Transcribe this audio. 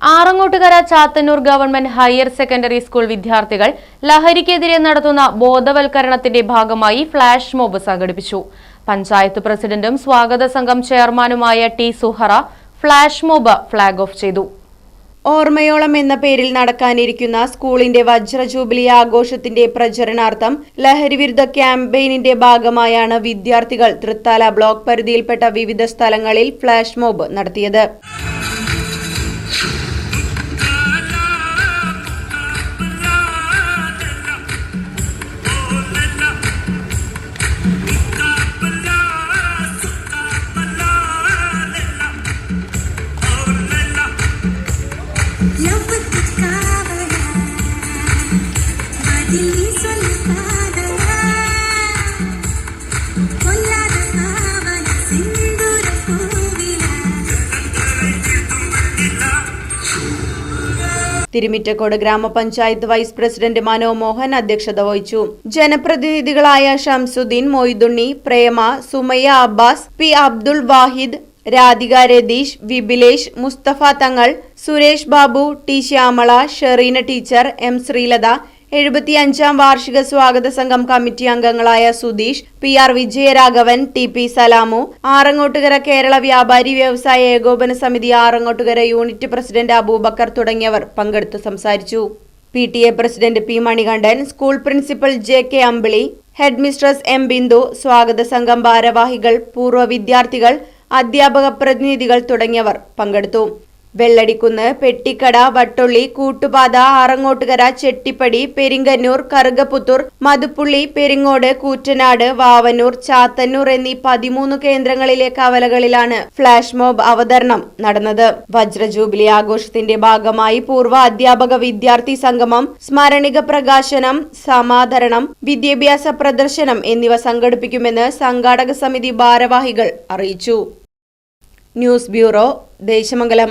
Arangottukara Chathannur government higher secondary school വിദ്യാർത്ഥികൾ ലഹരിക്കെതിരെ നടത്തുന്ന ബോധവൽക്കരണത്തിന്റെ ഭാഗമായി ഫ്ളാഷ് മോബ് സംഘടിപ്പിച്ചു. പഞ്ചായത്ത് പ്രസിഡന്റും സ്വാഗത സംഘം ചെയർമാനുമായ T Suhara flash mob flag off ചെയ്തു. ഓർമ്മയോളം എന്ന പേരിൽ നടക്കാനിരിക്കുന്ന സ്കൂളിന്റെ വജ്ര ജൂബിലി ആഘോഷത്തിന്റെ പ്രചരണാർത്ഥം ലഹരിവിരുദ്ധ ക്യാമ്പയിനിന്റെ ഭാഗമായാണ് വിദ്യാർത്ഥികൾ തൃത്താല ബ്ലോക്ക് പരിധിയിൽപ്പെട്ട വിവിധ സ്ഥലങ്ങളിൽ ഫ്ളാഷ് മോബ് നടത്തിയത്. Love with the cover, but you Thirumittakode grama panchayat vice president Manomohan അധ്യക്ഷത വഹിച്ചു. ജനപ്രതിനിധികളായ Shamsuddin Moidunni Prema Sumayya Abbas P Abdul Wahid Radhika Ratheesh Vipilesh Musthafa Thangal Suresh Babu T Shyamala Shereena teacher M Sreelatha എഴുപത്തിയഞ്ചാം വാർഷിക സ്വാഗത സംഘം committee അംഗങ്ങളായ Sudheesh P R Vijayaraghavan T P Salamu Arangottukara Kerala വ്യാപാരി വ്യവസായ ഏകോപന സമിതി Arangottukara unit president Abubakar തുടങ്ങിയവർ പങ്കെടുത്തു സംസാരിച്ചു. P T A president P Manikandan school principal J K Ambili head mistress M Bindu സ്വാഗത സംഘം ഭാരവാഹികൾ പൂർവ വിദ്യാർത്ഥികൾ അധ്യാപക പ്രതിനിധികൾ തുടങ്ങിയവർ പങ്കെടുത്തു. വെള്ളടിക്കുന്ന് പെട്ടിക്കട വട്ടുള്ളി കൂട്ടുപാത ആറങ്ങോട്ടുകര ചെട്ടിപ്പടി പെരിങ്കന്നൂർ കറുകപ്പുത്തൂർ മതുപ്പുള്ളി പെരിങ്ങോട് കൂറ്റനാട് വാവന്നൂർ ചാത്തന്നൂർ എന്നീ പതിമൂന്ന് കേന്ദ്രങ്ങളിലെ കവലകളിലാണ് ഫ്ളാഷ് മോബ് അവതരണം നടന്നത്. വജ്രജൂബിലി ആഘോഷത്തിന്റെ ഭാഗമായി പൂർവ അധ്യാപക വിദ്യാർത്ഥി സംഗമം സ്മരണിക പ്രകാശനം സമാധരണം വിദ്യാഭ്യാസ പ്രദർശനം എന്നിവ സംഘടിപ്പിക്കുമെന്ന് സംഘാടക സമിതി ഭാരവാഹികൾ അറിയിച്ചു. News bureau Desamangalam.